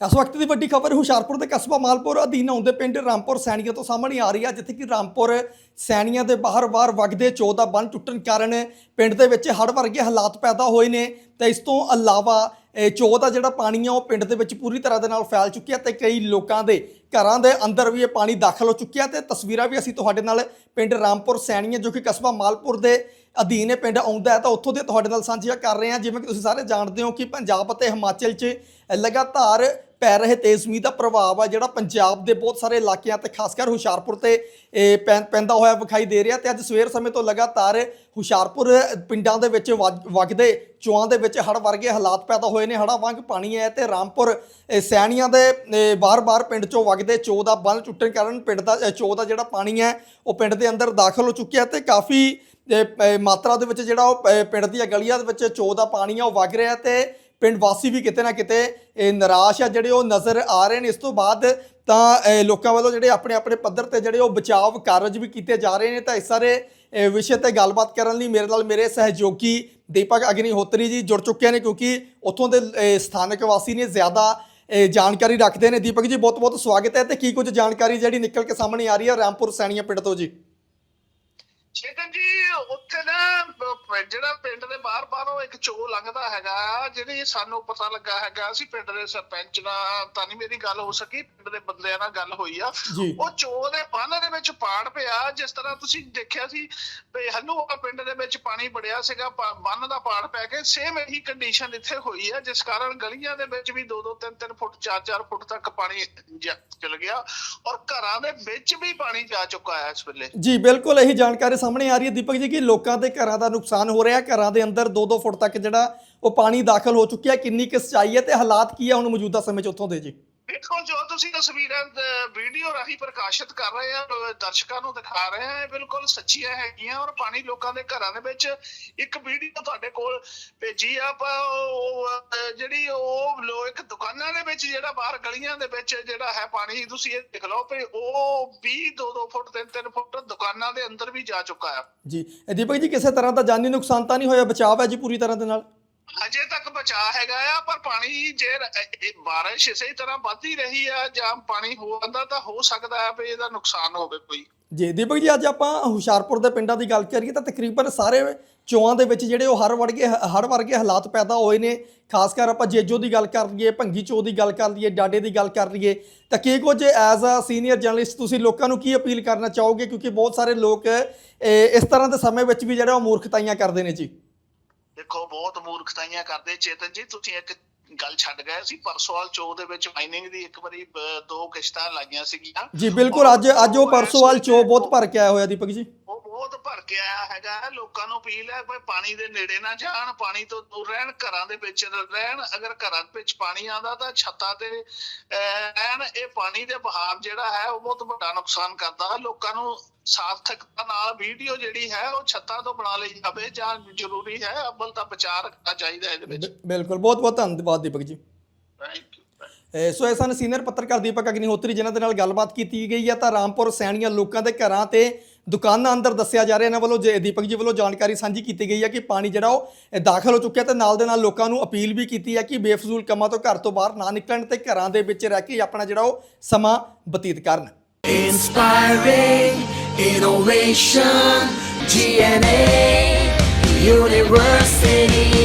ਇਸ ਵਕਤ ਦੀ ਵੱਡੀ ਖਬਰ ਹੁਸ਼ਿਆਰਪੁਰ ਦੇ ਕਸਬਾ ਮਾਲਪੁਰ ਅਧੀਨ ਆਉਂਦੇ ਪਿੰਡ ਰਾਮਪੁਰ ਸੈਣੀਆਂ ਤੋਂ ਸਾਹਮਣੇ ਆ ਰਹੀ ਹੈ, ਜਿੱਥੇ ਕਿ ਰਾਮਪੁਰ ਸੈਣੀਆਂ ਦੇ ਬਾਹਰ ਵਾਰ ਵਗਦੇ ਚੋਅ ਦਾ ਬੰਨ ਟੁੱਟਣ ਕਾਰਨ ਪਿੰਡ ਦੇ ਵਿੱਚ ਹੜ੍ਹ ਵਰਗੇ ਹਾਲਾਤ ਪੈਦਾ ਹੋਏ ਨੇ ਤੇ ਇਸ ਤੋਂ ਇਲਾਵਾ, ਇਹ ਦਾ ਜਿਹੜਾ ਪਾਣੀ ਆ, ਉਹ ਪਿੰਡ ਦੇ ਵਿੱਚ ਪੂਰੀ ਤਰ੍ਹਾਂ ਦੇ ਨਾਲ ਫੈਲ ਚੁੱਕਿਆ ਤੇ ਕਈ ਲੋਕਾਂ ਦੇ ਘਰਾਂ ਦੇ ਅੰਦਰ ਵੀ ਇਹ ਪਾਣੀ ਦਾਖਲ ਹੋ ਚੁੱਕਿਆ ਤੇ ਤਸਵੀਰਾਂ ਵੀ ਅਸੀਂ ਤੁਹਾਡੇ ਨਾਲ ਪਿੰਡ ਰਾਮਪੁਰ ਸੈਣੀਆਂ ਜੋ ਕਿ ਕਸਬਾ ਮਾਲਪੁਰ ਦੇ ਅਧੀਨ ਇਹ ਪਿੰਡ ਆਉਂਦਾ ਹੈ, ਤਾਂ ਉੱਥੋਂ ਦੇ ਤੁਹਾਡੇ ਨਾਲ ਸਾਂਝੀਆਂ ਕਰ ਰਹੇ ਹਾਂ। ਜਿਵੇਂ ਕਿ ਤੁਸੀਂ ਸਾਰੇ ਜਾਣਦੇ ਹੋ ਕਿ ਪੰਜਾਬ ਅਤੇ ਹਿਮਾਚਲ 'ਚ ਲਗਾਤਾਰ ਪੈ ਰਹੇ ਤੇਜ਼ ਮੀਂਹ ਦਾ ਪ੍ਰਭਾਵ ਆ ਜਿਹੜਾ ਪੰਜਾਬ ਦੇ ਬਹੁਤ ਸਾਰੇ ਇਲਾਕਿਆਂ ਤੇ, ਖਾਸ ਕਰ ਹੁਸ਼ਿਆਰਪੁਰ ਤੇ ਪੈਂ- ਪੈਂਦਾ ਹੋਇਆ ਵਿਖਾਈ ਦੇ ਰਿਹਾ ਤੇ ਅੱਜ ਸਵੇਰ ਸਮੇਂ ਤੋਂ ਲਗਾਤਾਰ ਹੁਸ਼ਿਆਰਪੁਰ ਪਿੰਡਾਂ ਦੇ ਵਿੱਚ ਵਗ- ਵਗਦੇ ਚੋਆਂ ਦੇ ਵਿੱਚ ਹੜ੍ਹ ਵਰਗੇ ਹਾਲਾਤ ਪੈਦਾ ਹੋਏ ਨੇ। ਹੜ੍ਹਾਂ ਵਾਂਗ ਪਾਣੀ ਹੈ ਤੇ ਰਾਮਪੁਰ ਸੈਣੀਆਂ ਦੇ, ਇਹ ਬਾਰ-ਬਾਰ ਪਿੰਡ ਚੋਂ ਵਗਦੇ ਚੋ ਦਾ ਬੰਨ ਟੁੱਟਣ ਕਾਰਨ ਪਿੰਡ ਦਾ, ਇਹ ਚੋਅ ਦਾ ਜਿਹੜਾ ਪਾਣੀ ਹੈ, ਉਹ ਪਿੰਡ ਦੇ ਅੰਦਰ ਦਾਖਲ ਹੋ ਚੁੱਕਿਆ ਤੇ ਕਾਫੀ ਮਾਤਰਾ ਦੇ ਵਿੱਚ ਜਿਹੜਾ ਉਹ ਪਿੰਡ ਦੀਆਂ ਗਲੀਆਂ ਦੇ ਵਿੱਚ ਚੋਅ ਦਾ ਪਾਣੀ ਆ, ਉਹ ਵਗ ਰਿਹਾ ਤੇ ਪਿੰਡ ਵਾਸੀ ਵੀ ਕਿਤੇ ਨਾ ਕਿਤੇ, ਇਹ ਨਿਰਾਸ਼ ਆ, ਜਿਹੜੇ ਉਹ ਨਜ਼ਰ ਆ ਰਹੇ ਨੇ। ਇਸ ਤੋਂ ਬਾਅਦ ਤਾਂ ਲੋਕਾਂ ਵੱਲੋਂ ਜਿਹੜੇ ਆਪਣੇ ਆਪਣੇ ਪੱਧਰ ਤੇ ਜਿਹੜੇ ਉਹ ਬਚਾਵ ਕਾਰਜ ਵੀ ਕੀਤੇ ਜਾ ਰਹੇ ਨੇ, ਤਾਂ ਇਸ ਸਾਰੇ ਵਿਸ਼ੇ ਤੇ ਗੱਲਬਾਤ ਕਰਨ ਲਈ ਮੇਰੇ ਨਾਲ ਮੇਰੇ ਸਹਿਯੋਗੀ ਦੀਪਕ ਅਗਨੀਹੋਤਰੀ ਜੀ ਜੁੜ ਚੁੱਕੇ ਨੇ, ਕਿਉਂਕਿ ਉੱਥੋਂ ਦੇ ਸਥਾਨਕ ਵਾਸੀ ਨੇ ਜ਼ਿਆਦਾ ਜਾਣਕਾਰੀ ਰੱਖਦੇ ਨੇ। ਦੀਪਕ ਜੀ, ਬਹੁਤ ਬਹੁਤ ਸਵਾਗਤ ਹੈ। ਤੇ ਕੀ ਕੁਝ ਜਾਣਕਾਰੀ ਜਿਹੜੀ ਨਿਕਲ ਕੇ ਸਾਹਮਣੇ ਆ ਰਹੀ ਹੈ ਰਾਮਪੁਰ ਸੈਣੀਆਂ ਪਿੰਡ ਤੋਂ ਜੀ? ਚੇਤਨ ਜੀ, ਉੱਥੇ ਨਾ ਜਿਹੜਾ ਪਿੰਡ ਦੇ ਬਾਹਰ ਬਾਹਰੋਂ ਇੱਕ ਚੋ ਲੰਘਦਾ ਹੈਗਾ ਜਿਹੜੀ ਸਾਨੂੰ ਪਤਾ ਲੱਗਾ ਹੈਗਾ ਅਸੀਂ ਪਿੰਡ ਦੇ ਸਰਪੰਚ ਨਾਲ ਤਾਂ ਨਹੀਂ ਮੇਰੀ ਗੱਲ ਹੋ ਸਕੀ ਪਿੰਡ ਦੇ ਬੰਦਿਆਂ ਨਾਲ ਗੱਲ ਹੋਈ ਆ। ਉਹ ਚੋ ਦੇ ਬੰਨ ਦੇ ਵਿੱਚ ਪਾੜ ਪਿਆ ਜਿਸ ਤਰ੍ਹਾਂ ਤੁਸੀਂ ਦੇਖਿਆ ਸੀ ਵੀ ਹੰਨੂਆ ਪਿੰਡ ਦੇ ਵਿੱਚ ਪਾਣੀ ਬੜਿਆ ਸੀਗਾ ਬੰਨ ਦਾ ਪਾੜ ਪੈ ਕੇ ਸੇਮ ਇਹੀ ਕੰਡੀਸ਼ਨ ਇੱਥੇ ਹੋਈ ਹੈ ਜਿਸ ਕਾਰਨ ਗਲੀਆਂ ਦੇ ਵਿੱਚ ਵੀ 2-2 3-3 ਫੁੱਟ 4-4 ਫੁੱਟ ਤੱਕ ਪਾਣੀ ਚਲ ਗਿਆ ਔਰ ਘਰਾਂ ਦੇ ਵਿੱਚ ਵੀ ਪਾਣੀ ਜਾ ਚੁੱਕਾ ਹੈ ਇਸ ਵੇਲੇ। ਜੀ ਬਿਲਕੁਲ ਇਹੀ ਜਾਣਕਾਰੀ ਸਾਹਮਣੇ ਆ ਰਹੀ ਹੈ ਦੀਪਕ ਜੀ ਕਿ ਲੋਕਾਂ ਦੇ ਘਰਾਂ ਦਾ ਨੁਕਸਾਨ ਹੋ ਰਿਹਾ ਘਰਾਂ ਦੇ ਅੰਦਰ 2-2 ਫੁੱਟ ਤੱਕ ਜਿਹੜਾ ਉਹ ਪਾਣੀ ਦਾਖਲ ਹੋ ਚੁੱਕਿਆ ਕਿੰਨੀ ਕੁ ਸਚਾਈ ਹੈ ਤੇ ਹਾਲਾਤ ਕੀ ਹੈ ਹੁਣ ਮੌਜੂਦਾ ਸਮੇਂ 'ਚ ਉੱਥੋਂ ਦੇ ਜੀ? ਦੇਖੋ, ਜੋ ਤੁਸੀਂ ਤਸਵੀਰਾਂ ਵੀਡੀਓ ਰਾਹੀਂ ਪ੍ਰਕਾਸ਼ਿਤ ਕਰ ਰਹੇ ਆ ਦਰਸ਼ਕਾਂ ਨੂੰ ਦਿਖਾ ਰਹੇ ਆ ਬਿਲਕੁਲ ਸੱਚੀਆਂ ਹੈਗੀਆਂ ਔਰ ਪਾਣੀ ਲੋਕਾਂ ਦੇ ਘਰਾਂ ਦੇ ਵਿੱਚ ਇੱਕ ਵੀਡੀਓ ਤੁਹਾਡੇ ਕੋਲ ਭੇਜੀ ਆ। ਆਪਾਂ ਜਿਹੜੀ ਉਹ ਲੋਕ ਦੁਕਾਨਾਂ ਦੇ ਵਿੱਚ ਜਿਹੜਾ ਬਾਹਰ ਗਲੀਆਂ ਦੇ ਵਿੱਚ ਜਿਹੜਾ ਹੈ ਪਾਣੀ ਤੁਸੀਂ ਇਹ ਦੇਖ ਲਓ ਵੀ ਉਹ 20 2 2 ਫੁੱਟ 3 3 ਫੁੱਟ ਦੁਕਾਨਾਂ ਦੇ ਅੰਦਰ ਵੀ ਜਾ ਚੁੱਕਾ ਹੈ। ਜੀ। ਦੀਪਕ ਜੀ ਕਿਸੇ ਤਰ੍ਹਾਂ ਦਾ ਜਾਨੀ ਨੁਕਸਾਨ ਤਾਂ ਨਹੀਂ ਹੋਇਆ? ਬਚਾਅ ਹੈ ਜੀ ਪੂਰੀ ਤਰ੍ਹਾਂ ਦੇ ਨਾਲ? ਅਜੇ ਤੱਕ ਬਚਾ ਹੈਗਾ ਆ ਪਰ ਪਾਣੀ ਜੇ ਬਾਰਿਸ਼ ਇਸੇ ਤਰ੍ਹਾਂ ਵੱਧਦੀ ਰਹੀ ਆ ਜਾਂ ਪਾਣੀ ਹੋ ਜਾਂਦਾ ਤਾਂ ਹੋ ਸਕਦਾ ਹੈ ਵੀ ਇਹਦਾ ਨੁਕਸਾਨ ਹੋਵੇ ਕੋਈ। ਜੀ ਦੀਪਕ ਜੀ, ਅੱਜ ਆਪਾਂ ਹੁਸ਼ਿਆਰਪੁਰ ਦੇ ਪਿੰਡਾਂ ਦੀ ਗੱਲ ਕਰੀਏ ਤਾਂ ਤਕਰੀਬਨ ਸਾਰੇ ਚੋਆਂ ਦੇ ਵਿੱਚ ਜਿਹੜੇ ਉਹ ਹਰ ਵਰਗੇ ਹਰ ਵਰਗੇ ਹਾਲਾਤ ਪੈਦਾ ਹੋਏ ਨੇ। ਖਾਸ ਕਰ ਆਪਾਂ ਜੇਜੋ ਦੀ ਗੱਲ ਕਰ ਲਈਏ, ਭੰਗੀ ਚੋ ਦੀ ਗੱਲ ਕਰ ਲਈਏ, ਡਾਡੇ ਦੀ ਗੱਲ ਕਰ ਲਈਏ, ਤਾਂ ਕੀ ਕੁਝ ਐਜ਼ ਅ ਸੀਨੀਅਰ ਜਰਨਲਿਸਟ ਤੁਸੀਂ ਲੋਕਾਂ ਨੂੰ ਕੀ ਅਪੀਲ ਕਰਨਾ ਚਾਹੋਗੇ? ਕਿਉਂਕਿ ਬਹੁਤ ਸਾਰੇ ਲੋਕ ਇਸ ਤਰ੍ਹਾਂ ਦੇ ਸਮੇਂ ਵਿੱਚ ਵੀ ਜਿਹੜਾ ਉਹ ਮੂਰਖਤਾਈਆਂ ਕਰਦੇ ਨੇ ਜੀ। ਦੇਖੋ, ਬਹੁਤ ਮੂਰਖਤਾਈਆਂ ਕਰਦੇ। ਚੇਤਨ ਜੀ, ਤੁਸੀਂ ਇੱਕ ਗੱਲ ਛੱਡ ਗਏ ਸੀ। ਪਰਸੋਵਾਲ ਚੋ ਦੇ ਵਿੱਚ ਮਾਈਨਿੰਗ ਦੀ ਇੱਕ ਵਾਰੀ ਦੋ ਕਿਸ਼ਤਾਂ ਲਾਈਆਂ ਸੀਗੀਆਂ। ਜੀ ਬਿਲਕੁਲ ਅੱਜ ਅੱਜ ਉਹ ਪਰਸੋਵਾਲ ਚੋ ਬਹੁਤ ਭਰ ਕੇ ਆਇਆ ਹੋਇਆ ਦੀਪਕ ਜੀ। ਆਇਆ ਹੈਗਾ। ਲੋਕਾਂ ਨੂੰ ਅਪੀਲ ਹੈ ਕਿ ਪਾਣੀ ਦੇ ਨੇੜੇ ਨਾ ਜਾਣ ਪਾਣੀ ਤੋਂ ਦੂਰ ਰਹਿਣ ਘਰਾਂ ਦੇ ਵਿੱਚ ਰਹਿਣ ਅਗਰ ਘਰਾਂ ਵਿੱਚ ਪਾਣੀ ਆਉਂਦਾ ਤਾਂ ਛੱਤਾਂ ਤੇ ਰਹਿਣ ਇਹ ਪਾਣੀ ਦੇ ਬਹਾਵ ਜਿਹੜਾ ਹੈ ਉਹ ਬਹੁਤ ਵੱਡਾ ਨੁਕਸਾਨ ਕਰਦਾ। ਹੈ ਲੋਕਾਂ ਨੂੰ ਸਾਰਥਕਤਾ ਨਾਲ ਵੀਡੀਓ ਜਿਹੜੀ ਹੈ ਉਹ ਛੱਤਾਂ ਤੋਂ ਬਣਾ ਲਈ ਜਾਵੇ ਜਾਂ ਜ਼ਰੂਰੀ ਹੈ ਅਵਲ ਤਾਂ ਬਚਾਅ ਰੱਖਣਾ ਚਾਹੀਦਾ ਇਹਦੇ ਵਿੱਚ। ਬਿਲਕੁਲ ਬਹੁਤ ਬਹੁਤ ਧੰਨਵਾਦ ਦੀਪਕ ਜੀ। ਥੈਂਕ ਯੂ ਸੋ ਇਹ ਸਨ ਸੀਨੀਅਰ ਪੱਤਰਕਾਰ ਦੀਪਕ ਅਗਨੀਹੋਤਰੀ ਜਿਨ੍ਹਾਂ ਦੇ ਨਾਲ ਗੱਲਬਾਤ ਕੀਤੀ ਗਈ ਹੈ ਤਾਂ ਰਾਮਪੁਰ ਸੈਣੀਆਂ ਲੋਕਾਂ ਦੇ ਘਰਾਂ ਤੇ ਦੁਕਾਨਾਂ ਅੰਦਰ ਦੱਸਿਆ ਜਾ ਰਿਹਾ ਇਹਨਾਂ ਵੱਲੋਂ ਜੇ ਦੀਪਕ ਜੀ ਵੱਲੋਂ ਜਾਣਕਾਰੀ ਸਾਂਝੀ ਕੀਤੀ ਗਈ ਹੈ ਕਿ ਪਾਣੀ ਜਿਹੜਾ ਉਹ ਦਾਖਲ ਹੋ ਚੁੱਕਿਆ ਤੇ ਨਾਲ ਦੇ ਨਾਲ ਲੋਕਾਂ ਨੂੰ ਅਪੀਲ ਵੀ ਕੀਤੀ ਹੈ ਕਿ ਬੇਫਜ਼ੂਲ ਕੰਮਾਂ ਤੋਂ ਘਰ ਤੋਂ ਬਾਹਰ ਨਾ ਨਿਕਲਣ ਤੇ ਘਰਾਂ ਦੇ ਵਿੱਚ ਰਹਿ ਕੇ ਆਪਣਾ ਜਿਹੜਾ ਉਹ ਸਮਾਂ ਬਤੀਤ ਕਰਨ Inspiring innovation, GNA University.